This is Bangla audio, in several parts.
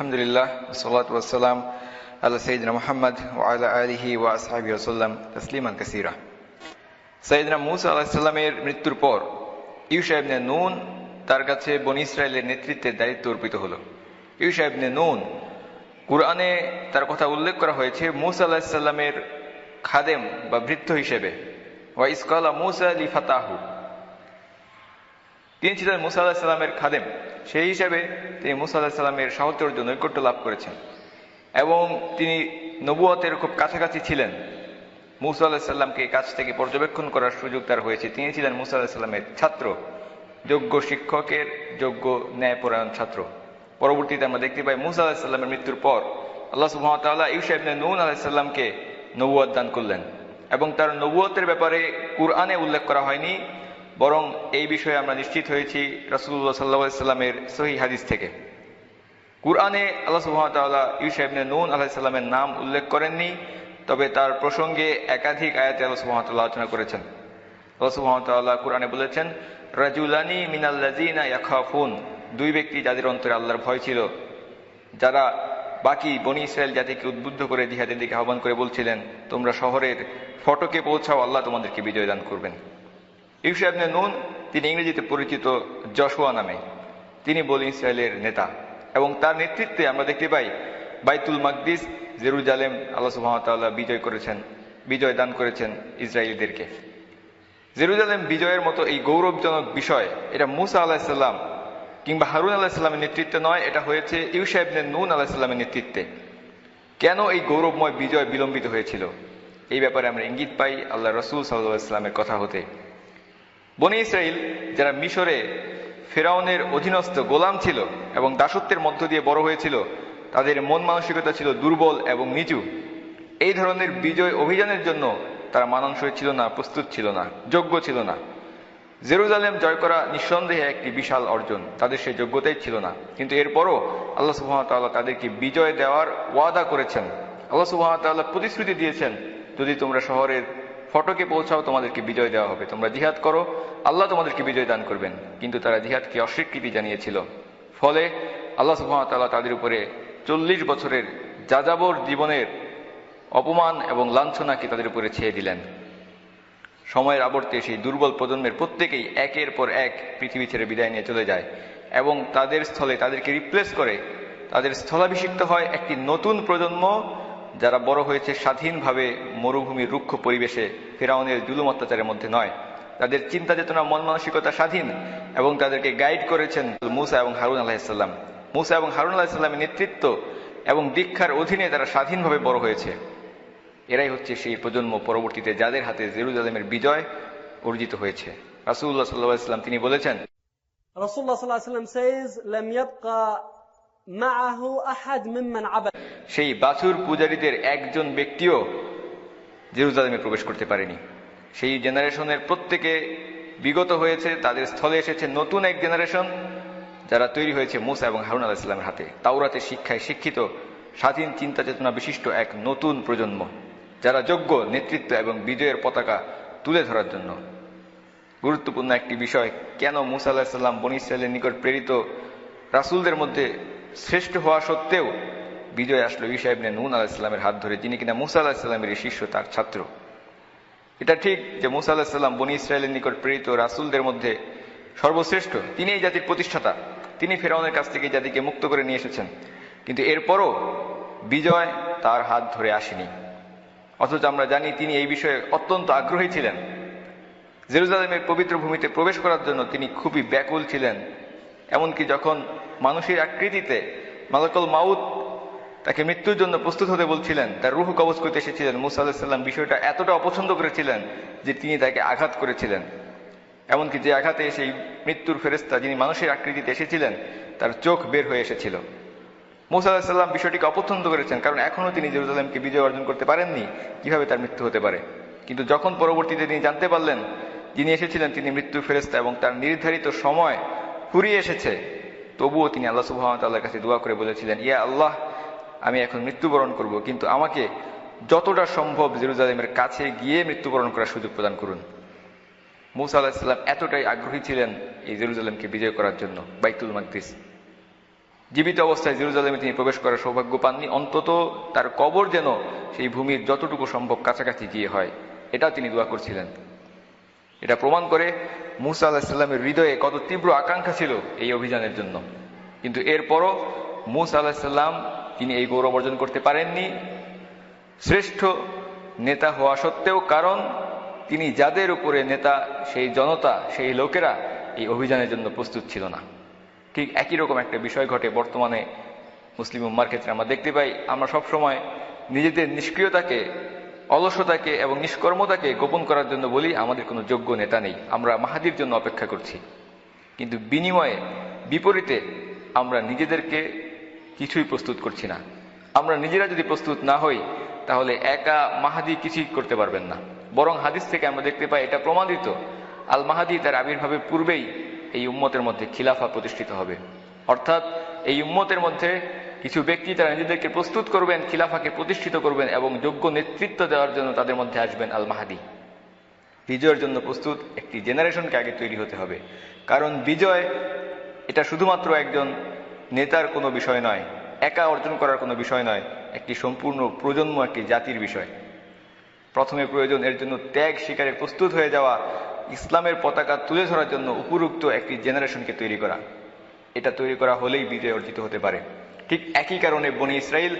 আল্লাহ ওয়া তসলিমান কাসিরা মুসা আলাহিসাল্লামের মৃত্যুর পর ইউসা ইবনে নুন তার কাছে বনি নেতৃত্বের দায়িত্ব অর্পিত হলো। ইউসা ইবনে নুন, কুরআনে তার কথা উল্লেখ করা হয়েছে, মুসা আলাহিসাল্লামের খাদেম বা বৃদ্ধ হিসেবে, ওয়া মুসা আলী ফাতাহু। তিনি ছিলেন মুসা আল্লাহ সাল্লামের খাদেম। সেই হিসেবে তিনি মুসা আল্লাহ সাল্লামের সাহচর্য নৈকট্য লাভ করেছেন। এবং তিনি নবুয়তের খুব কাছাকাছি ছিলেন। মুসা আল্লাহ সাল্লামকে কাছ থেকে পর্যবেক্ষণ করার সুযোগ তার হয়েছে। তিনি ছিলেন মুসা আল্লাহ সাল্লামের ছাত্র, যোগ্য শিক্ষকের যোগ্য ন্যায়পরায়ণ ছাত্র। পরবর্তীতে আমরা দেখতে পাই মুসা আল্লাহ সাল্লামের মৃত্যুর পর আল্লাহ সুহামতাল্লাহ ইউসাইবনে নুন আলাহ সাল্লামকে নবুয়াদ দান করলেন। এবং তার নবুয়তের ব্যাপারে কুরআনে উল্লেখ করা হয়নি। বরং এই বিষয়ে আমরা নিশ্চিত হয়েছি রাসুল্লাহ সাল্লা সাল্লামের সহি হাদিস থেকে। কুরআনে আল্লাহ সুহামতাল্লাহ ইউসাইবনে নুন আলাহ সাল্লামের নাম উল্লেখ করেননি, তবে তার প্রসঙ্গে একাধিক আয়াতে আল্লাহ সুহামতাল্লাহ আলোচনা করেছেন। আল্লাহ সুহামতাল্লাহ কুরআনে বলেছেন, রাজুলানি মিনাল্লাজিনা ইয়াখাফুন দুই ব্যক্তি যাদের অন্তরে আল্লাহর ভয় ছিল, যারা বাকি বনি ইসরায়েল জাতিকে উদ্বুদ্ধ করে জিহাদের দিকে আহ্বান করে বলছিলেন, তোমরা শহরের ফটকে পৌঁছাও, আল্লাহ তোমাদেরকে বিজয় দান করবেন। ইউসাবনে নুন, তিনি ইংরেজিতে পরিচিত জশুয়া নামে। তিনি বলি ইসরায়েলের নেতা। এবং তার নেতৃত্বে আমরা দেখতে পাই বাইতুল মাকদিস, জেরুজালেম, আল্লাহ সুহামতাল্লাহ বিজয় করেছেন, বিজয় দান করেছেন ইসরায়েলদেরকে। জেরুজালেম বিজয়ের মতো এই গৌরবজনক বিষয়, এটা মুসা আলাহিসাল্লাম কিংবা হারুন আলাহিসাল্লামের নেতৃত্বে নয়, এটা হয়েছে ইউসাইবনে নুন আলাহিসাল্লামের নেতৃত্বে। কেন এই গৌরবময় বিজয় বিলম্বিত হয়েছিল? এই ব্যাপারে আমরা ইঙ্গিত পাই আল্লাহ রসুল সাল্লাহ ইসলামের কথা হতে। বনি ইসরায়েল যারা মিশরে ফেরাউনের অধীনস্থ গোলাম ছিল এবং দাসত্বের মধ্য দিয়ে বড় হয়েছিল, তাদের মন মানসিকতা ছিল দুর্বল এবং নিচু। এই ধরনের বিজয় অভিযানের জন্য তারা মানানসই ছিল না, প্রস্তুত ছিল না, যোগ্য ছিল না। জেরুজালেম জয় করা নিঃসন্দেহে একটি বিশাল অর্জন, তাদের সেই যোগ্যতাই ছিল না। কিন্তু এরপরও আল্লাহ সুহামতাল্লাহ তাদেরকে বিজয় দেওয়ার ওয়াদা করেছেন। আল্লাহ সুহামতাল্লাহ প্রতিশ্রুতি দিয়েছেন, যদি তোমরা শহরের ফটকে পৌঁছাও, তোমাদেরকে বিজয় দেওয়া হবে। তোমরা জিহাদ করো, আল্লাহ তোমাদেরকে বিজয় দান করবেন। কিন্তু তারা জিহাদকে অস্বীকৃতি জানিয়েছিল। ফলে আল্লাহ সুহামতাল্লাহ তাদের উপরে চল্লিশ বছরের যাযাবর জীবনের অপমান এবং লাঞ্ছনাকে তাদের উপরে ছেয়ে দিলেন। সময়ের আবর্তে সেই দুর্বল প্রজন্মের প্রত্যেকেই একের পর এক পৃথিবী ছেড়ে বিদায় নিয়ে চলে যায় এবং তাদের স্থলে তাদেরকে রিপ্লেস করে, তাদের স্থলাভিষিক্ত হয় একটি নতুন প্রজন্ম যারা বড় হয়েছে স্বাধীনভাবে মরুভূমির রুক্ষ পরিবেশে ফেরাউনের জুলুম অত্যাচারের মধ্যে নয় তাদের চিন্তা চেতনা মন মানসিকতা স্বাধীন এবং তাদেরকে গাইড করেছেন মুসা এবং হারুন আলাহিসাল্লাম মুসা এবং হারুন আলাহিসাল্লামের নেতৃত্ব এবং দীক্ষার অধীনে তারা স্বাধীনভাবে বড় হয়েছে এরাই হচ্ছে সেই প্রজন্ম পরবর্তীতে যাদের হাতে জেরুজালেমের বিজয় অর্জিত হয়েছে রাসুল্লাহ সাল্লাহ ইসলাম তিনি বলেছেন Rasulullah sallallahu alaihi wasallam says, "لم يبقى معه أحد ممن عبد." সেই বাছুর পূজারীদের একজন ব্যক্তিও জেরুজালেমে প্রবেশ করতে পারেনি। সেই জেনারেশনের প্রত্যেকে বিগত হয়েছে, তাদের স্থলে এসেছে নতুন এক জেনারেশন যারা তৈরি হয়েছে মুসা এবং হারুন আলাহ ইসলামের হাতে। তাওরাতে শিক্ষায় শিক্ষিত, স্বাধীন চিন্তা চেতনা বিশিষ্ট এক নতুন প্রজন্ম, যারা যোগ্য নেতৃত্ব এবং বিজয়ের পতাকা তুলে ধরার জন্য। গুরুত্বপূর্ণ একটি বিষয়, কেন মুসা আল্লাহিসাল্লাম বনি ইসরায়েলের নিকট প্রেরিত রাসুলদের মধ্যে শ্রেষ্ঠ হওয়া সত্ত্বেও বিজয় আসলো ইসাইবনে নুন আলাহিসাল্লামের হাত ধরে, যিনি কিনা মুসা আল্লাহিসাল্লামের শিষ্য, তার ছাত্র। এটা ঠিক যে মুসা আল্লাহিসাল্লাম বনি ইসরায়েলের নিকট প্রেরিত রাসুলদের মধ্যে সর্বশ্রেষ্ঠ। তিনি এই জাতির প্রতিষ্ঠাতা। তিনি ফেরাউনের কাছ থেকে জাতিকে মুক্ত করে নিয়ে এসেছেন। কিন্তু এরপরও বিজয় তার হাত ধরে আসেনি। অথচ আমরা জানি তিনি এই বিষয়ে অত্যন্ত আগ্রহী ছিলেন। জেরুজালেমের পবিত্র ভূমিতে প্রবেশ করার জন্য তিনি খুবই ব্যাকুল ছিলেন। এমনকি যখন মানুষের আকৃতিতে মালাকল মাউদ তাকে মৃত্যুর জন্য প্রস্তুত হতে বলছিলেন। তার রুহ কবচ করতে এসেছিলেন। মুসা আল্লাহাম বিষয়টা এতটা অপছন্দ করেছিলেন যে তিনি তাকে আঘাত করেছিলেন। এমনকি যে আঘাতে সেই মৃত্যুর ফেরেস্তা যিনি মানুষের আকৃতিতে এসেছিলেন, তার চোখ বের হয়ে এসেছিল। মুসা আলাহিসাল্লাম বিষয়টিকে অপছন্দ করেছেন কারণ এখনও তিনি জেরুজালেমকে বিজয় অর্জন করতে পারেননি, কীভাবে তার মৃত্যু হতে পারে? কিন্তু যখন পরবর্তীতে তিনি জানতে পারলেন, যিনি এসেছিলেন তিনি মৃত্যুর ফেরেস্তা এবং তার নির্ধারিত সময় ফুরিয়ে এসেছে, তবুও তিনি আল্লাহ সুহামতাল্লাহর কাছে দোয়া করে বলেছিলেন, ইয়া আল্লাহ আমি এখন মৃত্যুবরণ করব, কিন্তু আমাকে যতটা সম্ভব জেরুজালেমের কাছে গিয়ে মৃত্যুবরণ করার সুযোগ প্রদান করুন। মুসা আলাহিসাল্লাম এতটাই আগ্রহী ছিলেন এই জেরুজালেমকে বিজয় করার জন্য, বাইতুল মাকদিস। জীবিত অবস্থায় জেরুজালেমে তিনি প্রবেশ করার সৌভাগ্য পাননি, অন্তত তার কবর যেন সেই ভূমির যতটুকু সম্ভব কাছাকাছি গিয়ে হয়, এটাও তিনি দোয়া করছিলেন। এটা প্রমাণ করে মুসা আলাহিসাল্লামের হৃদয়ে কত তীব্র আকাঙ্ক্ষা ছিল এই অভিযানের জন্য। কিন্তু এরপরও মুসা আলাহিসাল্লাম তিনি এই গৌরব অর্জন করতে পারেননি। শ্রেষ্ঠ নেতা হওয়া সত্ত্বেও কারণ, তিনি যাদের উপরে নেতা, সেই জনতা, সেই লোকেরা এই অভিযানের জন্য প্রস্তুত ছিল না। ঠিক একই রকম একটা বিষয় ঘটে বর্তমানে মুসলিম উম্মার ক্ষেত্রে আমরা দেখতে পাই। আমরা সবসময় নিজেদের নিষ্ক্রিয়তাকে, অলসতাকে এবং নিষ্কর্মতাকে গোপন করার জন্য বলি, আমাদের কোনো যোগ্য নেতা নেই। আমরা মাহাদির জন্য অপেক্ষা করছি। কিন্তু বিনিময়ে, বিপরীতে আমরা নিজেদেরকে কিছুই প্রস্তুত করছি না। আমরা নিজেরা যদি প্রস্তুত না হই, তাহলে একা মাহাদি কিছুই করতে পারবেন না। বরং হাদিস থেকে আমরা দেখতে পাই এটা প্রমাণিত। আল মাহাদি তার আবির্ভাবের পূর্বেই এই উম্মতের মধ্যে খিলাফা প্রতিষ্ঠিত হবে। অর্থাৎ এই উম্মতের মধ্যে কিছু ব্যক্তি তারা নিজেদেরকে প্রস্তুত করবেন, খিলাফাকে প্রতিষ্ঠিত করবেন এবং যোগ্য নেতৃত্ব দেওয়ার জন্য তাদের মধ্যে আসবেন আল মাহাদি। বিজয়ের জন্য প্রস্তুত একটি জেনারেশনকে আগে তৈরি হতে হবে। কারণ বিজয় এটা শুধুমাত্র একজন নেতার কোনো বিষয় নয়, একা অর্জন করার কোনো বিষয় নয়, একটি সম্পূর্ণ প্রজন্ম, একটি জাতির বিষয়। প্রথমে প্রয়োজন এর জন্য ত্যাগ শিকারে প্রস্তুত হয়ে যাওয়া, ইসলামের পতাকা তুলে ধরার জন্য উপযুক্ত একটি জেনারেশনকে তৈরি করা। এটা তৈরি করা হলেই বিজয় অর্জিত হতে পারে। ঠিক একই কারণে বনি ইসরায়েল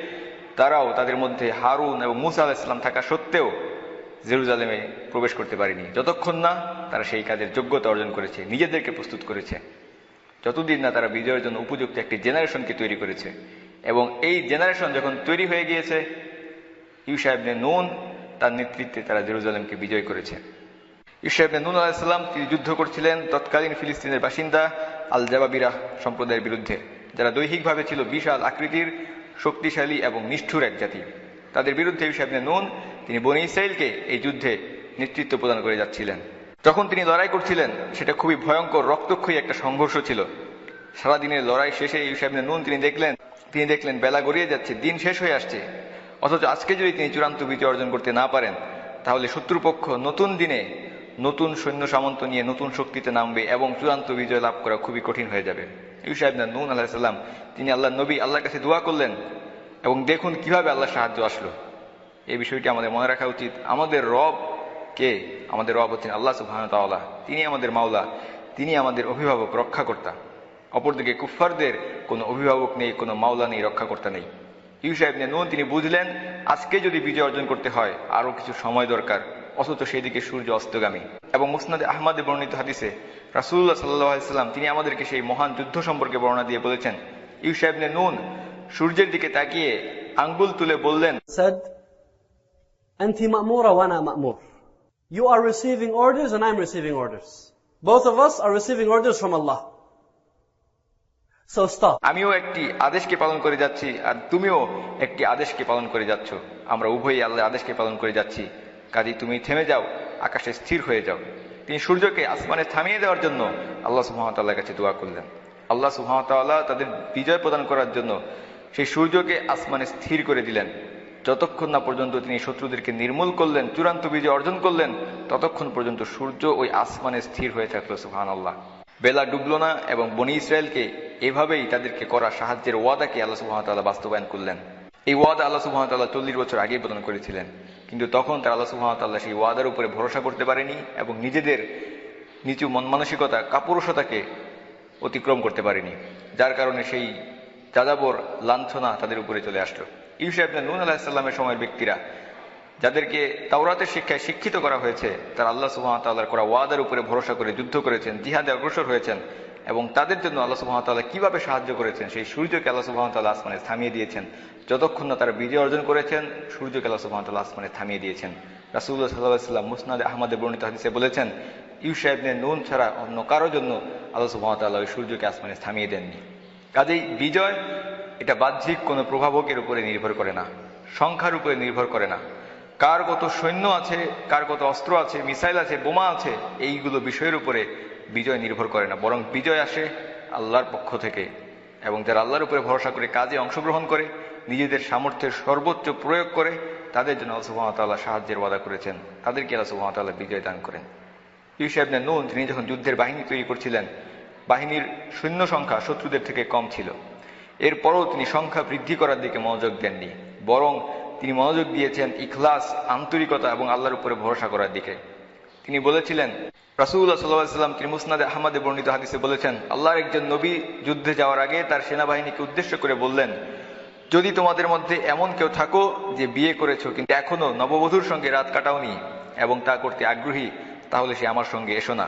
তারাও তাদের মধ্যে হারুন এবং মুসা আল ইসলাম থাকা সত্ত্বেও জেরুজালেমে প্রবেশ করতে পারেনি। যতক্ষণ না তারা সেই কাজের যোগ্যতা অর্জন করেছে, নিজেদেরকে প্রস্তুত করেছে। যতদিন না তারা বিজয়ের জন্য উপযুক্ত একটি জেনারেশনকে তৈরি করেছে, এবং এই জেনারেশন যখন তৈরি হয়ে গিয়েছে ইউসাহেবনে নুন তার নেতৃত্বে তারা জেরুজালেমকে বিজয় করেছে। ইউসাহেবনে নুন আলাহিসাল্লাম তিনি যুদ্ধ করছিলেন তৎকালীন ফিলিস্তিনের বাসিন্দা আল জাবাবিরা সম্প্রদায়ের বিরুদ্ধে, যারা দৈহিকভাবে ছিল বিশাল আকৃতির, শক্তিশালী এবং নিষ্ঠুর এক জাতি। তাদের বিরুদ্ধে ইউসাহেবনে নুন তিনি বনি ইসরায়েলকে এই যুদ্ধে নেতৃত্ব প্রদান করে যাচ্ছিলেন। যখন তিনি লড়াই করছিলেন। সেটা খুবই ভয়ঙ্কর, রক্তক্ষয়ী একটা সংঘর্ষ ছিল। সারাদিনের লড়াই শেষে ইউসাহেবনে নুন তিনি দেখলেন তিনি দেখলেন বেলা গড়িয়ে যাচ্ছে, দিন শেষ হয়ে আসছে। অথচ আজকে যদি তিনি চূড়ান্ত বিজয় অর্জন করতে না পারেন, তাহলে শত্রুপক্ষ নতুন দিনে নতুন সৈন্য সামন্ত নিয়ে নতুন শক্তিতে নামবে এবং চূড়ান্ত বিজয় লাভ করা খুবই কঠিন হয়ে যাবে। ইউসাহেব নুন আলাহিসাল্লাম তিনি আল্লাহ নবী, আল্লাহর কাছে দোয়া করলেন এবং দেখুন কীভাবে আল্লাহ সাহায্য আসলো। এই বিষয়টি আমাদের মনে রাখা উচিত। আমাদের রব কে? আমাদের হচ্ছেন আল্লাহ সুবাহ তিনি আমাদের মাওলা, তিনি আমাদের অভিভাবক, রক্ষাকর্তা। অপরদিকে কুফফারদের কোনো অভিভাবক নেই, কোনো মাওলা নেই, রক্ষাকর্তা নেই। ইউসাহেব নুন, তিনি বুঝলেন, আজকে যদি বিজয় অর্জন করতে হয় আরও কিছু সময় দরকার। অথচ সেদিকে সূর্য অস্তগামী। এবং মুসনাদে আহমদে বর্ণিত হাদিসে রাসুল্লাহ সাল্লাম, তিনি আমাদেরকে সেই মহান যুদ্ধ সম্পর্কে বর্ণনা দিয়ে বলেছেন ইউসাহেব নুন সূর্যের দিকে তাকিয়ে আঙ্গুল তুলে বললেন You are receiving orders and I'm receiving orders. Both of us are receiving orders from Allah. So stop. আমিও একটি আদেশকে পালন করে যাচ্ছি আর তুমিও একটি আদেশকে পালন করে যাচ্ছ আমরা উভয়ই আল্লাহ আদেশকে পালন করে যাচ্ছি কাজেই তুমি থেমে যাও, আকাশে স্থির হয়ে যাও তিনি সূর্যকে আসমানে থামিয়ে দেওয়ার জন্য আল্লাহ সুহামতাল্লাহর কাছে দোয়া করলেন আল্লাহ সুহামতাল্লাহ তাদের বিজয় প্রদান করার জন্য সেই সূর্যকে আসমানে স্থির করে দিলেন যতক্ষণ না পর্যন্ত তিনি শত্রুদেরকে নির্মূল করলেন, চূড়ান্ত বিজয় অর্জন করলেন, ততক্ষণ পর্যন্ত সূর্য ওই আসমানে স্থির হয়ে থাকল সুহান আল্লাহ বেলা ডুবল না এবং বনি ইসরায়েলকে এভাবেই তাদেরকে করা সাহায্যের ওয়াদাকে আল্লাহ সুহামতাল্লাহ বাস্তবায়ন করলেন। এই ওয়াদা আল্লাহ সুহামতাল্লাহ চল্লিশ বছর আগে প্রদান করেছিলেন। কিন্তু তখন তারা আল্লাহ সুহামতাল্লাহ সেই ওয়াদার উপরে ভরসা করতে পারেনি এবং নিজেদের নিচু মন মানসিকতা, কাপুরুষতাকে অতিক্রম করতে পারেনি। যার কারণে সেই যাযাবর লাঞ্ছনা তাদের উপরে চলে আসলো। ইউসাহেব নুন আলাহিসাল্লামের সময়ের ব্যক্তিরা, যাদেরকে তাওরাতের শিক্ষায় শিক্ষিত করা হয়েছে, তারা আল্লাহ সুহামতাল্লাহর করা ওয়াদার উপরে ভরসা করে যুদ্ধ করেছেন, জিহাদে অগ্রসর হয়েছেন এবং তাদের জন্য আল্লাহ সুহামতাল্লাহ কীভাবে সাহায্য করেছেন, সেই সূর্যকে আল্লাহ সুহামতাল্লাহ আসমানে থামিয়ে দিয়েছেন। যতক্ষণ না তারা বিজয় অর্জন করেছেন, সূর্যকে আল্লাহ সুহামতাল্লাহ আসমানে থামিয়ে দিয়েছেন। রাসুল্লাহ সাল্লাহ সাল্লাম মুসনাদ আহমদে বর্ণিত হাদিসে বলেছেন ইউসাহেবনে নুন ছাড়া অন্য কারোর জন্য আল্লাহ সুহামতাল্লাহ ওই সূর্যকে আসমানে থামিয়ে দেননি। কাজেই বিজয় এটা বাহ্যিক কোনো প্রভাবকের উপরে নির্ভর করে না, সংখ্যার উপরে নির্ভর করে না। কার কত সৈন্য আছে, কার কত অস্ত্র আছে, মিসাইল আছে, বোমা আছে, এইগুলো বিষয়ের উপরে বিজয় নির্ভর করে না, বরং বিজয় আসে আল্লাহর পক্ষ থেকে। এবং যারা আল্লাহর উপরে ভরসা করে কাজে অংশগ্রহণ করে, নিজেদের সামর্থ্যের সর্বোচ্চ প্রয়োগ করে, তাদের জন্য আল্লাহ সাহায্যের ওয়াদা করেছেন। তাদেরকে আল্লাহ সুহামতাল্লাহ বিজয় দান করেন। ইউসাহেব নুন, তিনি যখন যুদ্ধের বাহিনী তৈরি করছিলেন, বাহিনীর সৈন্য সংখ্যা শত্রুদের থেকে কম ছিল। এরপরও তিনি সংখ্যা বৃদ্ধি করার দিকে মনোযোগ দেননি, বরং তিনি মনোযোগ দিয়েছেন ইখলাস, আন্তরিকতা এবং আল্লাহর উপরে ভরসা করার দিকে। তিনি বলেছিলেন রাসুল্লাহ সাল্লাম তিনি মুসনাদে আহমদে বর্ণিত হাদিসে বলেছেন, আল্লাহর একজন নবী যুদ্ধে যাওয়ার আগে তার সেনাবাহিনীকে উদ্দেশ্য করে বললেন, যদি তোমাদের মধ্যে এমন কেউ থাকো যে বিয়ে করেছ কিন্তু এখনও নববধূর সঙ্গে রাত কাটাওনি এবং তা করতে আগ্রহী, তাহলে সে আমার সঙ্গে এসো না।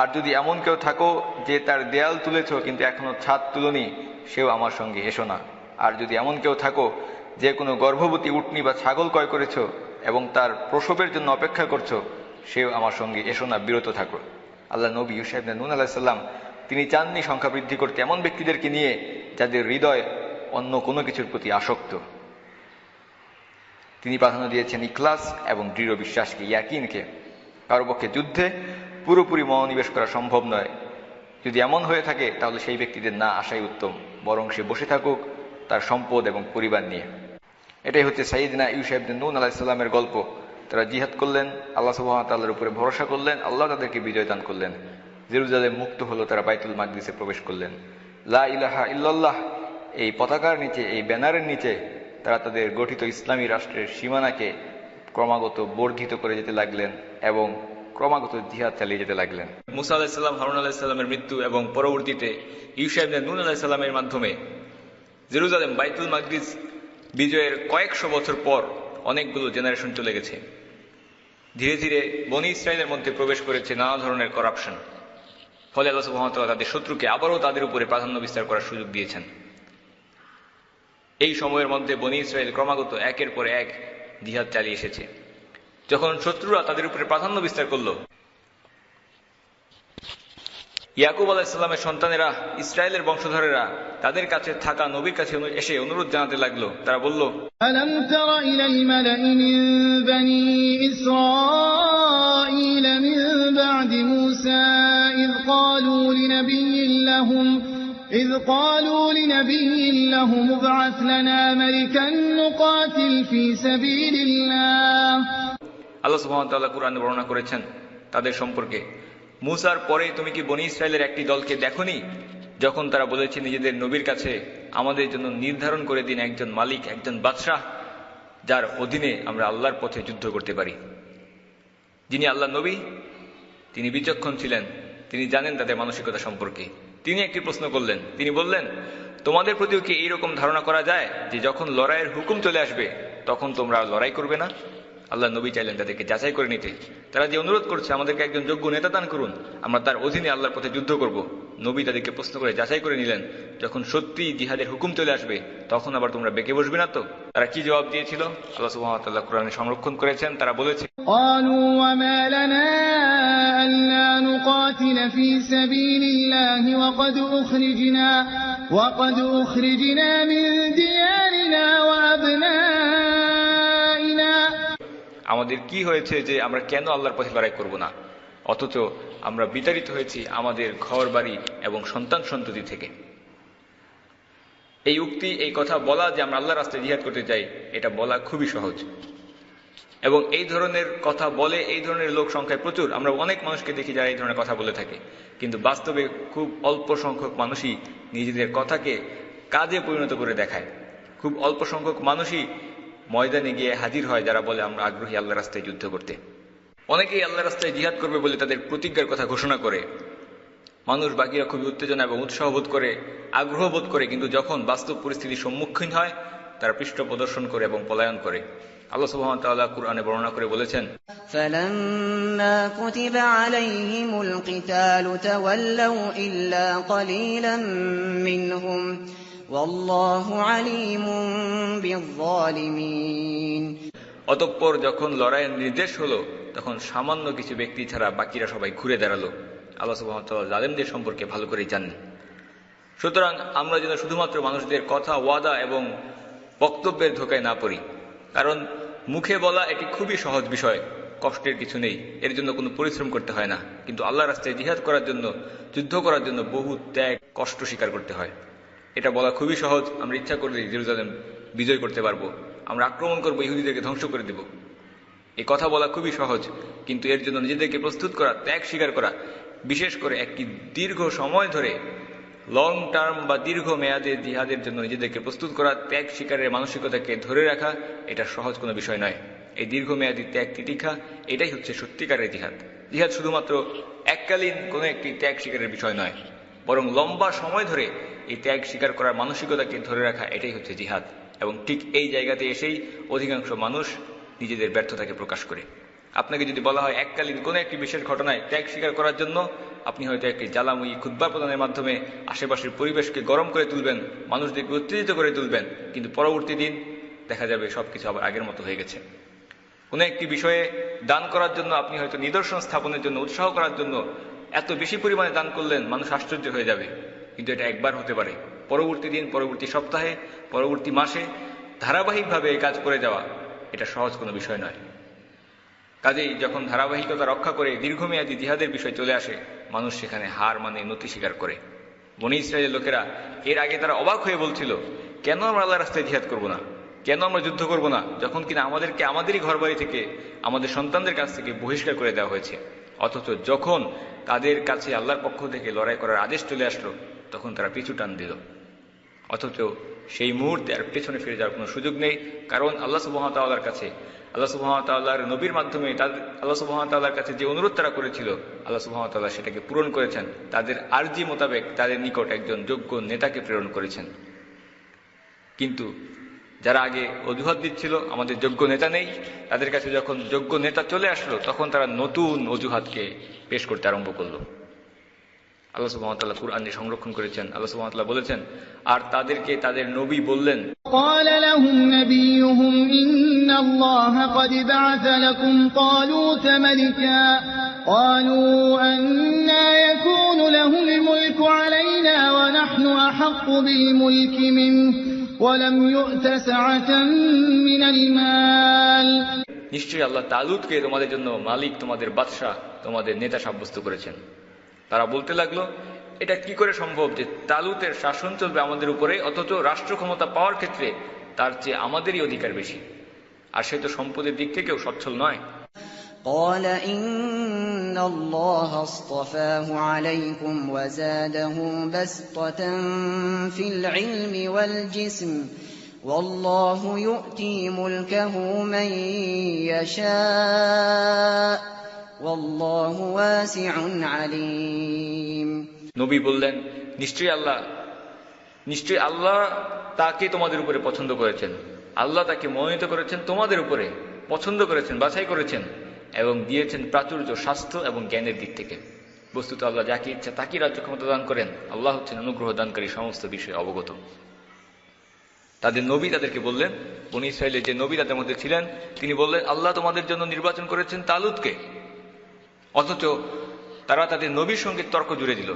আর যদি এমন কেউ থাকো যে তার দেয়াল তুলেছো কিন্তু এখনও ছাদ তুলনি সেও আমার সঙ্গে এসো না। আর যদি এমন কেউ থাকো, যে কোনো গর্ভবতী উটনি বা ছাগল ক্রয় করেছ এবং তার প্রসবের জন্য অপেক্ষা করছ, সেও আমার সঙ্গে এসো না, বিরত থাকো। আল্লাহ নবী ইউসাইব নুন আলাহিসাল্লাম তিনি চাননি সংখ্যা বৃদ্ধি করতে এমন ব্যক্তিদেরকে নিয়ে যাদের হৃদয় অন্য কোনো কিছুর প্রতি আসক্ত। তিনি প্রাধান্য দিয়েছেন ইখলাস এবং দৃঢ় বিশ্বাসকে, ইয়াকিনকে। কারও পক্ষে যুদ্ধে পুরোপুরি মনোনিবেশ করা সম্ভব নয়। যদি এমন হয়ে থাকে, তাহলে সেই ব্যক্তিদের না আসাই উত্তম, বরং সে বসে থাকুক তার সম্পদ এবং পরিবার নিয়ে। এটাই হচ্ছে সাইদিনা ইউসাইবদিন নুন আলাহিসাল্লামের গল্প। তারা জিহাদ করলেন, আল্লাহ সুবাহতাল্লাহর উপরে ভরসা করলেন, আল্লাহ তাদেরকে বিজয় দান করলেন। জেরুজালেম মুক্ত হলো, তারা বাইতুল মাকদিসে প্রবেশ করলেন। লা ইলাহা ইল্লাল্লাহ, এই পতাকার নিচে, এই ব্যানারের নিচে তারা তাদের গঠিত ইসলামী রাষ্ট্রের সীমানাকে ক্রমাগত বর্ধিত করে যেতে লাগলেন এবং ক্রমাগত জিহাদ চালিয়ে যেতে লাগলেন। মুসা আলাহিসাল্লাম হারুন আলাহিসাল্লামের মৃত্যু এবং পরবর্তীতে ইউসাইব নুন আলাহিসাল্লামের মাধ্যমে জেরুজালেম বাইতুল মাকদিস বিজয়ের কয়েকশো বছর পর অনেকগুলো জেনারেশন চলে গেছে। ধীরে ধীরে বনি ইসরায়েলের মধ্যে প্রবেশ করেছে নানা ধরনের করাপশন ফলে আল্লাহ সুহামতাল্লাহ তাদের শত্রুকে আবারও তাদের উপরে প্রাধান্য বিস্তার করার সুযোগ দিয়েছেন। এই সময়ের মধ্যে বনি ইসরায়েল ক্রমাগত একের পর এক জিহাদ চালিয়ে এসেছে। যখন শত্রুরা তাদের উপরে প্রাধান্য বিস্তার করলো ইয়াকুব আলাহিসাল্লামের সন্তানেরা ইসরায়েলের বংশধরেরা তাদের কাছে থাকা নবীর কাছে এসে অনুরোধ জানাতে লাগলো তারা বলল ألم تر إلى الملأ من بني إسرائيل من بعد موسى إذ قالوا لنبي لهم إذ قالوا لنبي لهم ابعث لنا ملكا نقاتل في سبيل الله আল্লাহ সুহামতাল্লাহ কোরআনে বর্ণনা করেছেন তাদের সম্পর্কে। মুসার পরে তুমি কি বনি ইসরায়েলের একটি দলকে দেখনি? যখন তারা বলেছে নিজেদের নবীর কাছে, আমাদের জন্য নির্ধারণ করে দিন একজন মালিক, একজন বাদশাহ, যার অধীনে আমরা আল্লাহর পথে যুদ্ধ করতে পারি। যিনি আল্লাহ নবী, তিনি বিচক্ষণ ছিলেন। তিনি জানেন তাদের মানসিকতা সম্পর্কে। তিনি একটি প্রশ্ন করলেন। তিনি বললেন, তোমাদের প্রতিও কি এইরকম ধারণা করা যায় যে যখন লড়াইয়ের হুকুম চলে আসবে, তখন তোমরা লড়াই করবে না? আল্লাহ নবী চাইলেন তাদেরকে যাচাই করে নিতে তারা যে অনুরোধ করছে আমাদেরকে একজন যোগ্য নেতা দান করুন আমরা তার অধীনে আল্লাহর পথে যুদ্ধ করব নবী তাদেরকে প্রশ্ন করে যাচাই করে নিলেন যখন সত্যি জিহাদের হুকুম চলে আসবে তখন আবার তোমরা বেঁকে বসবে না তো তারা কি জবাব দিয়েছিল আল্লাহ সুহামতাল্লাহ কোরআনে সংরক্ষণ করেছেন তারা বলেছে قالوا وما لنا ألا نقاتل في سبيل الله وقد أخرجنا وقد أخرجنا من ديارنا وأبنائنا আমাদের কি হয়েছে যে আমরা কেন আল্লাহর পথে লড়াই করব না? অথচ আমরা বিতাড়িত হয়েছি আমাদের ঘর বাড়ি এবং সন্তান সন্ততি থেকে। এই উক্তি, এই কথা বলা যে আমরা আল্লাহর রাস্তায় জিহাদ করতে চাই এটা বলা খুবই সহজ। এবং এই ধরনের কথা বলে, এই ধরনের লোক সংখ্যায় প্রচুর। আমরা অনেক মানুষকে দেখি যারা এই ধরনের কথা বলে থাকে। কিন্তু বাস্তবে খুব অল্প সংখ্যক মানুষই নিজেদের কথাকে কাজে পরিণত করে দেখায়। খুব অল্প সংখ্যক মানুষই ময়দানে গিয়ে হাজির হয় যারা বলে, আমরা আগ্রহী আল্লাহ রাস্তায় যুদ্ধ করতে। অনেকেই আল্লাহ রাস্তায় জিহাদ করবে বলে তাদের প্রতিজ্ঞার কথা ঘোষণা করে। মানুষ বাকিরা খুবই উত্তেজনা এবং উৎসাহ বোধ করে, আগ্রহ বোধ করে, কিন্তু যখন বাস্তব পরিস্থিতির সম্মুখীন হয়, তারা পৃষ্ঠ প্রদর্শন করে এবং পলায়ন করে। আল্লাহ সুবহান তাআলা বর্ণনা করে বলেছেন, ফালাম্মা অতঃপর যখন লড়াইয়ের নির্দেশ হলো, তখন সামান্য কিছু ব্যক্তি ছাড়া বাকিরা সবাই ঘুরে দাঁড়াল। আল্লাহ সুবহানাহু জালেমদের সম্পর্কে ভালো করেই জানেন। সুতরাং আমরা যেন শুধুমাত্র মানুষদের কথা, ওয়াদা এবং বক্তব্যের ধোকায় না পড়ি। কারণ মুখে বলা এটি খুবই সহজ বিষয়, কষ্টের কিছু নেই, এর জন্য কোনো পরিশ্রম করতে হয় না। কিন্তু আল্লাহ রাস্তায় জিহাদ করার জন্য, যুদ্ধ করার জন্য বহু ত্যাগ, কষ্ট স্বীকার করতে হয়। এটা বলা খুবই সহজ। আমরা ইচ্ছা করলে জেরুজালেম বিজয় করতে পারব। আমরা আক্রমণ করব, ইহুদিদেরকে ধ্বংস করে দেব। এই কথা বলা খুবই সহজ, কিন্তু এর জন্য নিজেদেরকে প্রস্তুত করা, ত্যাগ স্বীকার করা, বিশেষ করে একটি দীর্ঘ সময় ধরে লং টার্ম বা দীর্ঘ মেয়াদে জিহাদের জন্য নিজেদেরকে প্রস্তুত করা, ত্যাগ শিকারের মানসিকতাকে ধরে রাখা, এটা সহজ কোনো বিষয় নয়। এই দীর্ঘমেয়াদী ত্যাগ তিতিক্ষা, এটাই হচ্ছে সত্যিকারের জিহাদ। জিহাদ শুধুমাত্র এককালীন কোনো একটি ত্যাগ শিকারের বিষয় নয়, বরং লম্বা সময় ধরে এই ত্যাগ স্বীকার করার মানসিকতাকে ধরে রাখা এটাই হচ্ছে জিহাদ। এবং ঠিক এই জায়গাতে এসেই অধিকাংশ মানুষ নিজেদের ব্যর্থতাকে প্রকাশ করে। আপনাকে যদি বলা হয় এককালীন কোনো একটি বিশেষ ঘটনায় ত্যাগ স্বীকার করার জন্য, আপনি হয়তো একটি জ্বালাময়ী ক্ষুদ্া প্রদানের মাধ্যমে আশেপাশের পরিবেশকে গরম করে তুলবেন, মানুষদেরকে উত্তেজিত করে তুলবেন, কিন্তু পরবর্তী দিন দেখা যাবে সবকিছু আবার আগের মতো হয়ে গেছে। কোনো একটি বিষয়ে দান করার জন্য, আপনি হয়তো নিদর্শন স্থাপনের জন্য, উৎসাহ করার জন্য এত বেশি পরিমাণে দান করলেন, মানুষ আশ্চর্য হয়ে যাবে। কিন্তু এটা একবার হতে পারে। পরবর্তী দিন, পরবর্তী সপ্তাহে, পরবর্তী মাসে ধারাবাহিকভাবে কাজ করে যাওয়া, এটা সহজ কোনো বিষয় নয়। কাজেই যখন ধারাবাহিকতা রক্ষা করে দীর্ঘমেয়াদী জিহাদের বিষয় চলে আসে, মানুষ সেখানে হার মানে নতি স্বীকার করে। বনি ইসরায়েলের লোকেরা এর আগে তারা অবাক হয়ে বলছিল, কেন আমরা আল্লাহ রাস্তায় জিহাদ করব না? কেন আমরা যুদ্ধ করব না? যখন কিনা আমাদেরকে আমাদেরই ঘরবাড়ি থেকে, আমাদের সন্তানদের কাছ থেকে বহিষ্কার করে দেওয়া হয়েছে। অথচ যখন তাদের কাছে আল্লাহর পক্ষ থেকে লড়াই করার আদেশ চলে আসলো তখন তারা পিছু টান দিল। অথচ সেই মুহূর্তে আর পেছনে ফিরে যাওয়ার কোনো সুযোগ নেই, কারণ আল্লাহ সুবাহতাল্লাহর কাছে, আল্লাহ সুবাহতাল্লাহর নবীর মাধ্যমে তাদের আল্লাহ সুবাহতাল্লাহর কাছে যে অনুরোধ তারা করেছিল, আল্লাহ সুবাহতাল্লাহ সেটাকে পূরণ করেছেন। তাদের আর্জি মোতাবেক তাদের নিকট একজন যোগ্য নেতাকে প্রেরণ করেছেন। কিন্তু যারা আগে অজুহাত দিচ্ছিল, আমাদের যোগ্য নেতা নেই, তাদের কাছে যখন যোগ্য নেতা চলে আসলো, তখন তারা নতুন অজুহাতকে পেশ করতে আরম্ভ করল। আল্লাহ সুবাহতাল্লাহ কুরআনে সংরক্ষণ করেছেন আল্লাহ সুবাহতাল্লাহ বলেছেন আর তাদেরকে তাদের নবী বললেন قال لهم نبيهم إن الله قد بعث لكم طالوت ملكا قالوا أنا يكون له الملك علينا ونحن أحق بالملك منه ولم يؤت سعة من المال নিশ্চয়ই আল্লাহ তালুদকে তোমাদের জন্য মালিক তোমাদের বাদশাহ তোমাদের নেতা সাব্যস্ত করেছেন তারা বলতে লাগলো এটা কি করে সম্ভব যে তালুতের শাসন চলবে আমাদের উপরে অথচ রাষ্ট্র ক্ষমতা পাওয়ার ক্ষেত্রে তার চেয়ে আমাদেরই অধিকার বেশি আর সে তো সম্পদের দিক থেকেও সচ্ছল নয় قال إن الله اصطفاه عليكم وزاده بسطة في العلم والجسم والله يؤتي ملكه من يشاء والله واسع عليم নবী বললেন, নিশ্চয়ই আল্লাহ নিশ্চয়ই আল্লাহ তাকে তোমাদের উপরে পছন্দ করেছেন। আল্লাহ তাকে মনোনীত করেছেন তোমাদের উপরে, পছন্দ করেছেন, বাছাই করেছেন এবং দিয়েছেন প্রাচুর্য, স্বাস্থ্য এবং জ্ঞানের দিক থেকে। বস্তুত আল্লাহ যাকে ইচ্ছা তাকে রাজ্য ক্ষমতা দান করেন। আল্লাহ হচ্ছেন অনুগ্রহ দানকারী সমস্ত বিষয়ে অবগত। তাদের নবী তাদেরকে বললেন, বনি ইসরায়েলের যে নবী তাদের মধ্যে ছিলেন, তিনি বললেন, আল্লাহ তোমাদের জন্য নির্বাচন করেছেন তালুদকে। অথচ তারা তাদের নবীর সঙ্গে তর্ক জুড়ে দিল।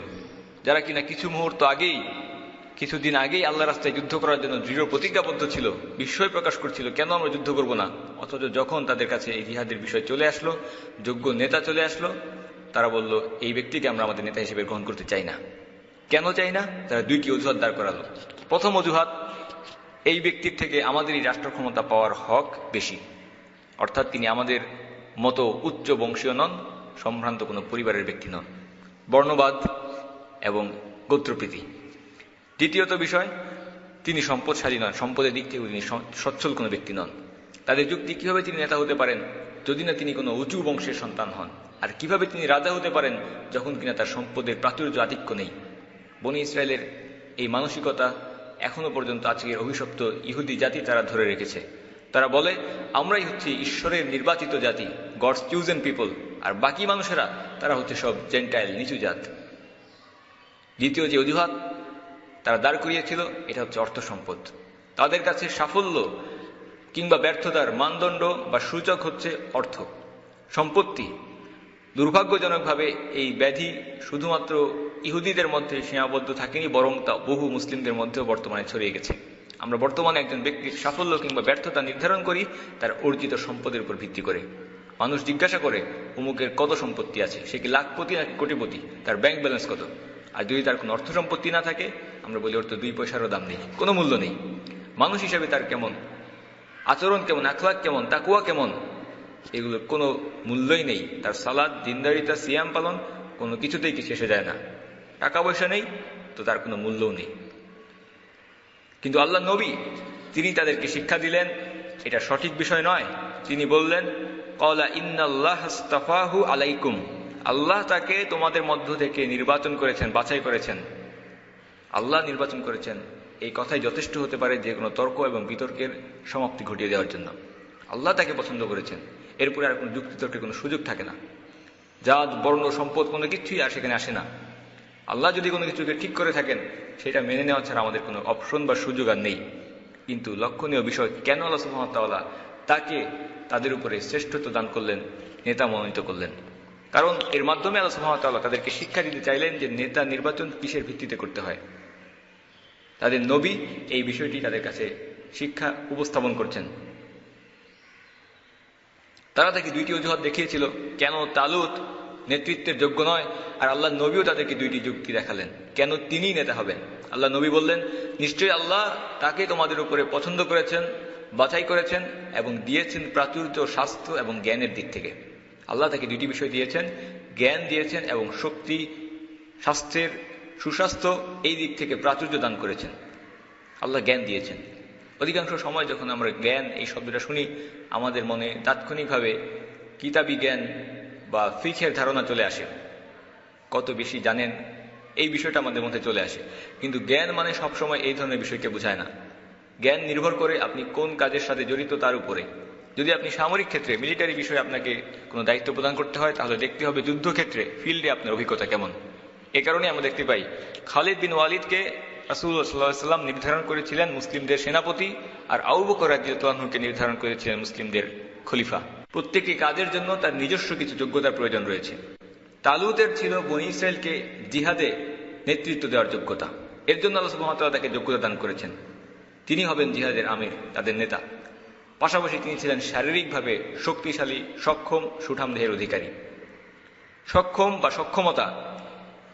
যারা কিনা কিছু মুহূর্ত আগেই, কিছুদিন আগেই আল্লাহ রাস্তায় যুদ্ধ করার জন্য দৃঢ় প্রতিজ্ঞাবদ্ধ ছিল, বিস্ময় প্রকাশ করছিল, কেন আমরা যুদ্ধ করব না? অথচ যখন তাদের কাছে এই জিহাদের বিষয় চলে আসলো, যোগ্য নেতা চলে আসলো, তারা বলল, এই ব্যক্তিকে আমরা আমাদের নেতা হিসেবে গ্রহণ করতে চাই না। কেন চাই না? তারা দুইটি অজুহাত দাঁড় করালো। প্রথম অজুহাত, এই ব্যক্তির থেকে আমাদেরই রাষ্ট্র ক্ষমতা পাওয়ার হক বেশি। অর্থাৎ তিনি আমাদের মতো উচ্চ বংশীয় নন সম্ভ্রান্ত কোনো পরিবারের ব্যক্তি নন। বর্ণবাদ এবং গোত্রপ্রীতি। দ্বিতীয়ত বিষয়, তিনি সম্পদশালী নন, সম্পদের দিক থেকে তিনি সচ্ছল কোনো ব্যক্তি নন। তাদের যুক্তি কীভাবে তিনি নেতা হতে পারেন, যদি না তিনি কোনো উঁচু বংশের সন্তান হন? আর কীভাবে তিনি রাজা হতে পারেন, যখন কিনা তার সম্পদের প্রাচুর্য আধিক্য নেই? বনি ইসরায়েলের এই মানসিকতা এখনও পর্যন্ত আজকের অভিশপ্ত ইহুদি জাতি তারা ধরে রেখেছে। তারা বলে, আমরাই হচ্ছি ঈশ্বরের নির্বাচিত জাতি গডস চুজেন পিপল আর বাকি মানুষেরা, তারা হচ্ছে সব জেন্টাইল নিচু জাত। দ্বিতীয় যে অজুহাত তারা দাঁড় করিয়েছিল, এটা হচ্ছে অর্থ সম্পদ। তাদের কাছে সাফল্য কিংবা ব্যর্থতার মানদণ্ড বা সূচক হচ্ছে অর্থ। সম্পত্তি। দুর্ভাগ্যজনকভাবে এই ব্যাধি শুধুমাত্র ইহুদিদের মধ্যে সীমাবদ্ধ থাকেনি, বরং তা বহু মুসলিমদের মধ্যেও বর্তমানে ছড়িয়ে গেছে। আমরা বর্তমানে একজন ব্যক্তির সাফল্য কিংবা ব্যর্থতা নির্ধারণ করি, তার অর্জিত সম্পদের উপর ভিত্তি করে। মানুষ জিজ্ঞাসা করে, অমুকের কত সম্পত্তি আছে? সে কি লাখপতি নাকি কোটিপতি? তার ব্যাংক ব্যালেন্স কত? আর যদি তার কোনো অর্থ সম্পত্তি না থাকে, আমরা বলি, ওর তো দুই পয়সারও দাম নেই, কোনো মূল্য নেই। মানুষ হিসেবে তার কেমন? আচরণ কেমন? আখলাক কেমন? তাকুয়া কেমন? এগুলোর কোনো মূল্যই নেই। তার সালাদ, দিনদারিতা, সিয়াম পালন কোনো কিছুতেই কিছু এসে যায় না। টাকা পয়সা নেই, তো তার কোনো মূল্যও নেই। কিন্তু আল্লাহ নবী, তিনি তাদেরকে শিক্ষা দিলেন, এটা সঠিক বিষয় নয়। তিনি বললেন, কলা ইন্নাল্লাহ আলাইকুম। আল্লাহ তাকে তোমাদের মধ্য থেকে নির্বাচন করেছেন, বাছাই করেছেন। আল্লাহ নির্বাচন করেছেন। এই কথাই যথেষ্ট হতে পারে যে কোনো তর্ক এবং বিতর্কের সমাপ্তি ঘটিয়ে দেওয়ার জন্য। আল্লাহ তাকে পছন্দ করেছেন। এরপরে আর কোনো যুক্তিতর্কের কোনো সুযোগ থাকে না। জাত বর্ণ সম্পদ কোনো কিছুই আর সেখানে আসে না। আল্লাহ যদি কোনো কিছুকে ঠিক করে থাকেন, সেটা মেনে নেওয়া ছাড়া আমাদের কোনো অপশন বা সুযোগ আর নেই। কিন্তু লক্ষণীয় বিষয়, কেন আল্লাহ সুহামতাল্লাহ তাকে তাদের উপরে শ্রেষ্ঠত্ব দান করলেন, নেতা মনোনীত করলেন? কারণ এর মাধ্যমে আল্লাহ সুহামতাল্লাহ তাদেরকে শিক্ষা দিতে চাইলেন যে নেতা নির্বাচন কিসের ভিত্তিতে করতে হয়। তাদের নবী এই বিষয়টি তাদের কাছে শিক্ষা উপস্থাপন করছেন। তারা তাকে দুইটি অজুহাত দেখিয়েছিল, কেন তালুত নেতৃত্বের যোগ্য নয়। আর আল্লাহ নবীও তাদেরকে দুইটি যুক্তি দেখালেন। কেন তিনিই নেতা হবেন? আল্লাহ নবী বললেন, নিশ্চয়ই আল্লাহ তাকে তোমাদের উপরে পছন্দ করেছেন, বাছাই করেছেন এবং দিয়েছেন প্রাচুর্য, স্বাস্থ্য এবং জ্ঞানের দিক থেকে। আল্লাহ তাকে দুইটি বিষয় দিয়েছেন, জ্ঞান দিয়েছেন এবং শক্তি, স্বাস্থ্যের সুস্বাস্থ্য এই দিক থেকে প্রাচুর্য দান করেছেন। আল্লাহ জ্ঞান দিয়েছেন। অধিকাংশ সময় যখন আমরা জ্ঞান এই শব্দটা শুনি, আমাদের মনে তাৎক্ষণিকভাবে কিতাবি জ্ঞান বা ফিখের ধারণা চলে আসে। কত বেশি জানেন, এই বিষয়টা আমাদের মধ্যে চলে আসে। কিন্তু জ্ঞান মানে সবসময় এই ধরনের বিষয়কে বোঝায় না। জ্ঞান নির্ভর করে আপনি কোন কাজের সাথে জড়িত তার উপরে। যদি আপনি সামরিক ক্ষেত্রে মিলিটারি বিষয়ে আপনাকে কোনো দায়িত্ব প্রদান করতে হয়, তাহলে দেখতে হবে যুদ্ধক্ষেত্রে ফিল্ডে আপনার অভিজ্ঞতা কেমন। এ কারণে আমরা দেখতে পাই, খালিদ বিন ওয়ালিদকে রাসুল্লাহ সাল্লাম নির্ধারণ করেছিলেন মুসলিমদের সেনাপতি, আর আউবকর রাজিউকে নির্ধারণ করেছিলেন মুসলিমদের খলিফা। প্রত্যেকটি কাজের জন্য তার নিজস্ব কিছু যোগ্যতার প্রয়োজন রয়েছে। তালুতের ছিল বনি ইসরায়েলকে জিহাদে নেতৃত্ব দেওয়ার যোগ্যতা। এর জন্য আল্লাহ সুহামতাল্লাহ তাকে যোগ্যতা দান করেছেন। তিনি হবেন জিহাদের আমির, তাদের নেতা। পাশাপাশি তিনি ছিলেন শারীরিকভাবে শক্তিশালী, সক্ষম, সুঠাম দেহের অধিকারী। সক্ষম বা সক্ষমতা,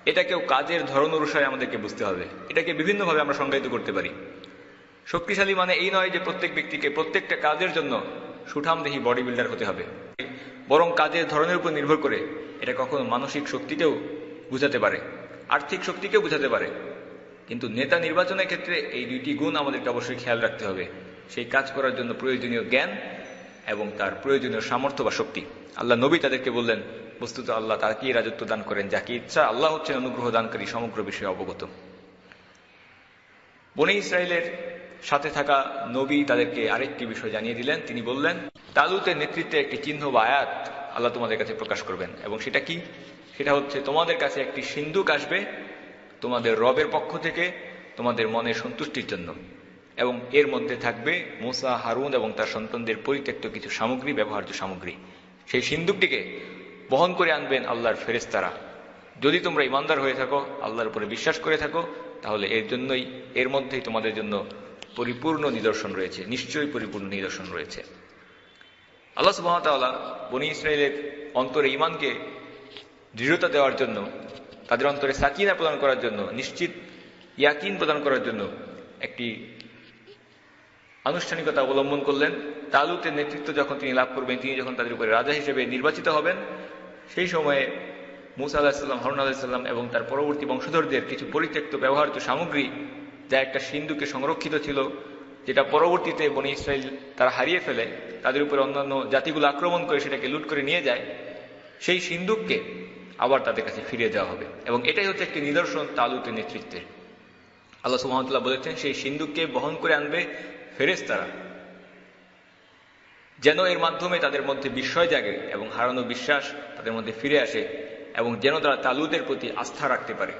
এটাকেও কাজের ধরন অনুসারে আমাদেরকে বুঝতে হবে। এটাকে বিভিন্নভাবে আমরা সংজ্ঞায়িত করতে পারি। শক্তিশালী মানে এই নয় যে প্রত্যেক ব্যক্তিকে প্রত্যেকটা কাজের জন্য সুঠামদেহী বডি বিল্ডার হতে হবে। বরং কাজের ধরনের উপর নির্ভর করে এটা কখনো মানসিক শক্তিকেও বুঝাতে পারে, আর্থিক শক্তিকেও বুঝাতে পারে। কিন্তু নেতা নির্বাচনের ক্ষেত্রে এই দুইটি গুণ আমাদেরকে অবশ্যই খেয়াল রাখতে হবে। সেই কাজ করার জন্য প্রয়োজনীয় জ্ঞান এবং তার প্রয়োজনীয় সামর্থ্য বা শক্তি। আল্লাহ নবী তাদেরকে বললেন, বস্তুত আল্লাহ তাকেই রাজত্ব দান করেন? যাকে ইচ্ছা আল্লাহ হচ্ছেন অনুগ্রহ দানকারী সমগ্র বিষয়ে অবগত। বনে ইসরায়েলের সাথে থাকা নবী তাদেরকে আরেকটি বিষয় জানিয়ে দিলেন। তিনি বললেন, তালুতের নেতৃত্বে একটি চিহ্ন বা আয়াত আল্লাহ তোমাদের কাছে প্রকাশ করবেন। এবং সেটা কি? সেটা হচ্ছে, তোমাদের কাছে একটি সিন্ধুক আসবে তোমাদের রবের পক্ষ থেকে তোমাদের মনের সন্তুষ্টির জন্য। এবং এর মধ্যে থাকবে মোসা, হারুন এবং তার সন্তানদের পরিত্যক্ত কিছু সামগ্রী, ব্যবহার্য সামগ্রী। সেই সিন্ধুকটিকে বহন করে আনবেন আল্লাহর ফেরেস্তারা যদি তোমরা ইমানদার হয়ে থাকো, আল্লাহর উপরে বিশ্বাস করে থাকো, তাহলে এর জন্যই, এর মধ্যেই তোমাদের জন্য পরিপূর্ণ নিদর্শন রয়েছে, নিশ্চয়ই পরিপূর্ণ নিদর্শন রয়েছে। আল্লাহ সুবাহতাল্লাহ বনি ইসরায়েলের অন্তরে ইমানকে দৃঢ়তা দেওয়ার জন্য, তাদের অন্তরে সাকিনা প্রদান করার জন্য, নিশ্চিত ইয়াকিন প্রদান করার জন্য একটি আনুষ্ঠানিকতা অবলম্বন করলেন। তালুতের নেতৃত্ব যখন তিনি লাভ করবেন, তিনি যখন তাদের উপরে রাজা হিসেবে নির্বাচিত হবেন, সেই সময়ে মুসা আলাহিসাল্লাম হরুন আলাহিসাল্লাম এবং তার পরবর্তী বংশধরদের কিছু পরিত্যক্ত ব্যবহার্য সামগ্রী যা একটা সিন্ধুকে সংরক্ষিত ছিল, যেটা পরবর্তীতে বনি ইসরায়েল তারা হারিয়ে ফেলে, তাদের উপরে অন্যান্য জাতিগুলো আক্রমণ করে সেটাকে লুট করে নিয়ে যায়, সেই সিন্ধুককে আবার তাদের কাছে ফিরিয়ে দেওয়া হবে। এবং এটাই হচ্ছে একটি নিদর্শন তালুতের নেতৃত্বের। আল্লাহ সুহামতুল্লাহ বলেছেন, সেই সিন্ধুককে বহন করে আনবে ফেরেস্তারা যেন এর মাধ্যমে তাদের মধ্যে বিস্ময় জাগে এবং হারানো বিশ্বাস তাদের মধ্যে ফিরে আসে এবং যেন তারা তালুদের প্রতি আস্থা রাখতে পারে।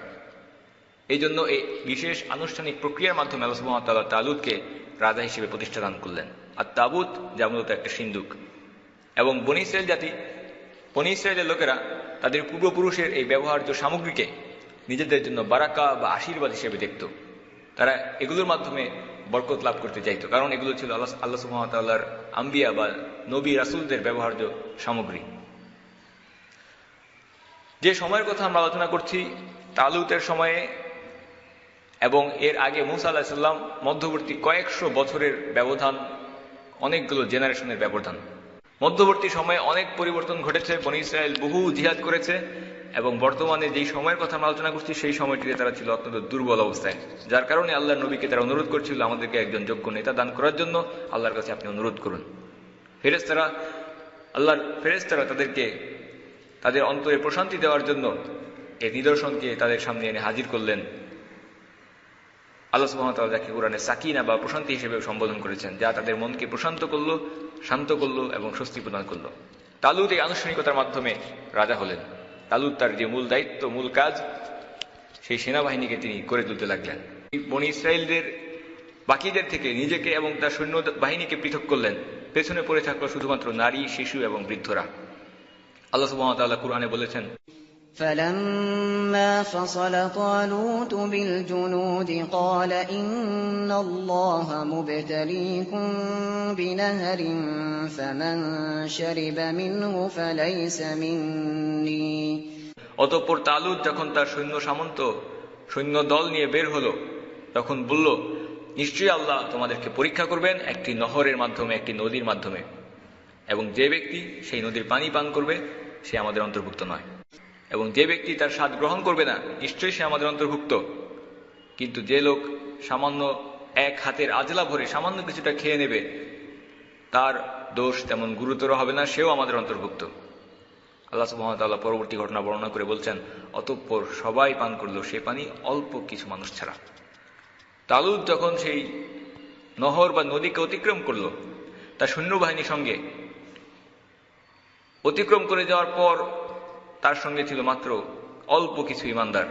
এই জন্য এই বিশেষ আনুষ্ঠানিক প্রক্রিয়ার মাধ্যমে আল্লাহ সুহামতাল্লাহ তালুদকে রাজা হিসেবে প্রতিষ্ঠা দান করলেন। আর তাবুত, যা মূলত একটা সিন্ধুক। এবং বনি ইসরায়েল জাতি, বনি ইসরায়েলের লোকেরা তাদের পূর্বপুরুষের এই ব্যবহার্য সামগ্রীকে নিজেদের জন্য বারাকা বা আশীর্বাদ হিসেবে দেখত। তারা এগুলোর মাধ্যমে বরকত লাভ করতে চাইতো। কারণ এগুলো ছিল আল্লাহ আল্লাহ সুহামতাল্লাহর আম্বিয়া বা নবী রাসুলদের ব্যবহার্য সামগ্রী। যে সময়ের কথা আমরা আলোচনা করছি, তালুতের সময়ে এবং এর আগে মুসা আলাহিসাল্লাম মধ্যবর্তী কয়েকশো বছরের ব্যবধান, অনেকগুলো জেনারেশনের ব্যবধান। মধ্যবর্তী সময়ে অনেক পরিবর্তন ঘটেছে, বনি ইসরায়েল বহু জিহাদ করেছে এবং বর্তমানে যেই সময়ের কথা আমরা আলোচনা করছি, সেই সময়টিতে তারা ছিল অত্যন্ত দুর্বল অবস্থায়। যার কারণে আল্লাহ নবীকে তারা অনুরোধ করছিল আমাদেরকে একজন যোগ্য নেতা দান করার জন্য। আল্লাহর কাছে আপনি অনুরোধ করুন। ফেরেস্তারা আল্লাহর ফেরেস্তারা তাদেরকে তাদের অন্তরে প্রশান্তি দেওয়ার জন্য এই নিদর্শনকে তাদের সামনে এনে হাজির করলেন। আল্লাহ সুহামতাল যাকে কোরআনে সাকিনা বা প্রশান্তি হিসেবে সম্বোধন করেছেন, যা তাদের মনকে প্রশান্ত করল, শান্ত করল এবং স্বস্তি প্রদান করল। তালুদ এই আনুষ্ঠানিকতার মাধ্যমে রাজা হলেন। তালুদ তার যে মূল দায়িত্ব, মূল কাজ, সেই সেনাবাহিনীকে তিনি করে তুলতে লাগলেন। বনি ইসরায়েলদের বাকিদের থেকে নিজেকে এবং তার সৈন্য বাহিনীকে পৃথক করলেন। পেছনে পড়ে থাকল শুধুমাত্র নারী, শিশু এবং বৃদ্ধরা। আল্লাহ সুহামতাল্লাহ কোরআনে বলেছেন فلما فصل طالوت بالجنود قال إن الله مبتليكم بنهر فمن شرب منه فليس مني অতঃপর তালুদ যখন তার সৈন্য সামন্ত সৈন্য দল নিয়ে বের হলো তখন বলল নিশ্চয়ই আল্লাহ তোমাদেরকে পরীক্ষা করবেন একটি নহরের মাধ্যমে একটি নদীর মাধ্যমে এবং যে ব্যক্তি সেই নদীর পানি পান করবে সে আমাদের অন্তর্ভুক্ত নয় এবং যে ব্যক্তি তার স্বাদ গ্রহণ করবে না, নিশ্চয়ই সে আমাদের অন্তর্ভুক্ত। কিন্তু যে লোক সামান্য এক হাতের আজলা ভরে সামান্য কিছুটা খেয়ে নেবে, তার দোষ তেমন গুরুতর হবে না, সেও আমাদের অন্তর্ভুক্ত। আল্লাহ সুহামতাল্লাহ পরবর্তী ঘটনা বর্ণনা করে বলছেন, অতঃপর সবাই পান করল সে পানি, অল্প কিছু মানুষ ছাড়া। তালুদ যখন সেই নহর বা নদীকে অতিক্রম করল, তার সৈন্যবাহিনীর সঙ্গে অতিক্রম করে যাওয়ার পর তার সঙ্গে ছিল মাত্র অল্প কিছু ইমানদার।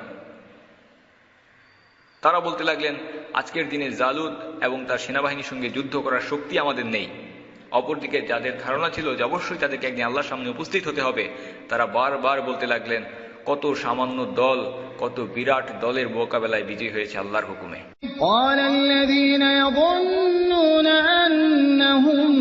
তারা বলতে লাগলেন, আজকের দিনে জালুদ এবং তার সেনাবাহিনীর সঙ্গে যুদ্ধ করার শক্তি আমাদের নেই। অপরদিকে যাদের ধারণা ছিল যে অবশ্যই তাদেরকে একদিন আল্লাহর সামনে উপস্থিত হতে হবে, তারা বারবার বলতে লাগলেন, কত সামান্য দল, কত বিরাট দলের মোকাবেলায় বিজয়ী হয়েছে আল্লাহর হুকুমে। অন্যহম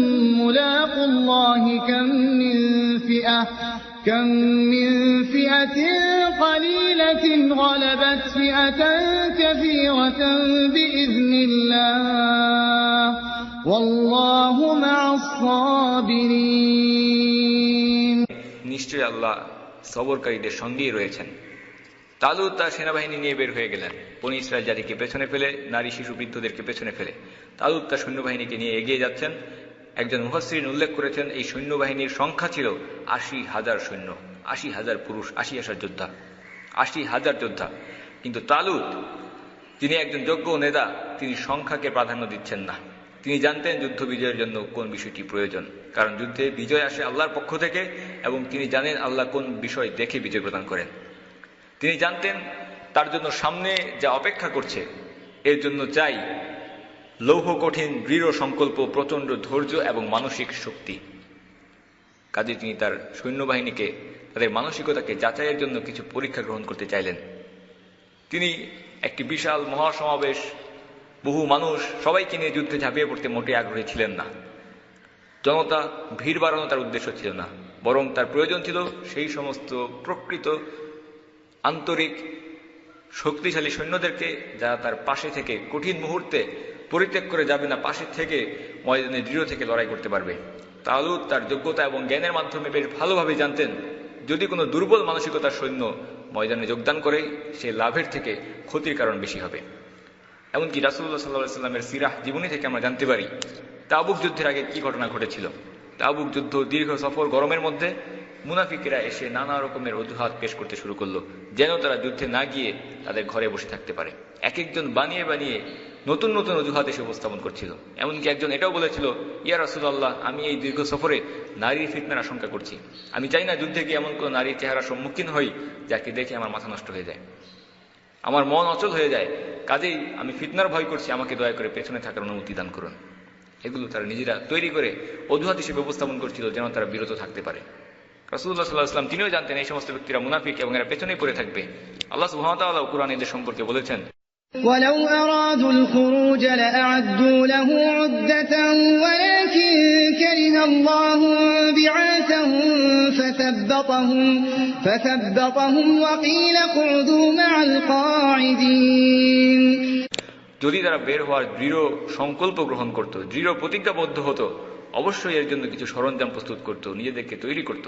يظنون أنهم ملاقوا الله كم من فئة كم من فئة قليلة غلبت فئة كثيرة بإذن الله والله مع الصابرين নিশ্চয়ই আল্লাহ সবরকারীদের সঙ্গেই রয়েছেন তালুদ তার সেনাবাহিনী নিয়ে বের হয়ে গেলেন বনি ইসরায়েল জাতিকে পেছনে ফেলে নারী শিশু বৃদ্ধদেরকে পেছনে ফেলে তালুদ তার সৈন্যবাহিনীকে নিয়ে এগিয়ে যাচ্ছেন একজন মুহাসিন উল্লেখ করেছেন, এই সৈন্যবাহিনীর সংখ্যা ছিল আশি হাজার সৈন্য, আশি হাজার পুরুষ, আশি হাজার যোদ্ধা, আশি হাজার যোদ্ধা। কিন্তু তালুদ তিনি একজন যোগ্য নেতা, তিনি সংখ্যাকে প্রাধান্য দিচ্ছেন না। তিনি জানতেন যুদ্ধ বিজয়ের জন্য কোন বিষয়টি প্রয়োজন, কারণ যুদ্ধে বিজয় আসে আল্লাহর পক্ষ থেকে এবং তিনি জানেন আল্লাহ কোন বিষয় দেখে বিজয় প্রদান করেন। তিনি জানতেন তার জন্য সামনে যা অপেক্ষা করছে, এর জন্য চাই লৌহ কঠিন দৃঢ় সংকল্প প্রচণ্ড ধৈর্য এবং মানসিক শক্তি। কাজে তিনি তার সৈন্যবাহিনীকে, তাদের মানসিকতাকে যাচাইয়ের জন্য কিছু পরীক্ষা গ্রহণ করতে চাইলেন। তিনি একটি বিশাল মহাসমাবেশ, বহু মানুষ, সবাইকে নিয়ে যুদ্ধে ঝাঁপিয়ে পড়তে মোটে আগ্রহী ছিলেন না। জনতা ভিড় বাড়ানো তার উদ্দেশ্য ছিল না, বরং তার প্রয়োজন ছিল সেই সমস্ত প্রকৃত, আন্তরিক, শক্তিশালী সৈন্যদেরকে যারা তার পাশে থেকে কঠিন মুহূর্তে পরিত্যাগ করে যাবে না, পাশে থেকে ময়দানে দৃঢ় থেকে লড়াই করতে পারবে। তালুদ তার যোগ্যতা এবং জ্ঞানের মাধ্যমে বেশ ভালোভাবে জানতেন, যদি কোনো দুর্বল মানসিকতার সৈন্য ময়দানে যোগদান করে, সে লাভের থেকে ক্ষতির কারণ বেশি হবে। এমনকি রাসুল্লাহ সাল্লাহ সাল্লামের সিরাহ জীবনী থেকে আমরা জানতে পারি, তাবুক যুদ্ধের আগে কি ঘটনা ঘটেছিল। তাবুক যুদ্ধ দীর্ঘ সফর গরমের মধ্যে মুনাফিকেরা এসে নানা রকমের অজুহাত পেশ করতে শুরু করল, যেন তারা যুদ্ধে না গিয়ে তাদের ঘরে বসে থাকতে পারে। এক একজন বানিয়ে বানিয়ে নতুন নতুন অজুহাত এসে উপস্থাপন করছিল। এমনকি একজন এটাও বলেছিল, ইয়া রাসুল্লাহ আমি এই দীর্ঘ সফরে নারীর ফিতনার আশঙ্কা করছি। আমি চাই না যুদ্ধে গিয়ে এমন কোনো নারীর চেহারা সম্মুখীন হই যাকে দেখে আমার মাথা নষ্ট হয়ে যায়। আমার মন অচল হয়ে যায়। কাজেই আমি ফিতনার ভয় করছি। আমাকে দয়া করে পেছনে থাকার অনুমতি দান করুন। এগুলো তারা নিজেরা তৈরি করে অজুহাত হিসেবে উপস্থাপন করছিল যেন তারা বিরত থাকতে পারে। রাসুল্লাহ সাল্লাহ আসলাম তিনিও জানতেন এই সমস্ত ব্যক্তিরা মুনাফিক এবং এরা পেছনেই পড়ে থাকবে। আল্লাহ সুহামতাল্লাহ কুরআন এদের সম্পর্কে বলেছেন ولو أرادوا الخروج لأعدوا له عدة ولكن كره الله بعاثهم فثبطهم, فثبطهم وقيل اقعدوا مع القاعدين যদি তারা বের হওয়ার দৃঢ় সংকল্প গ্রহণ করত দৃঢ় প্রতিজ্ঞাবদ্ধ হতো অবশ্যই এর জন্য কিছু সরঞ্জাম প্রস্তুত করত নিজেদেরকে তৈরি করত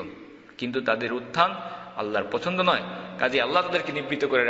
কিন্তু তাদের উত্থান আল্লাহর পছন্দ নয় কাজে আল্লাহ তাদেরকে নিবৃত্ত করে রাখে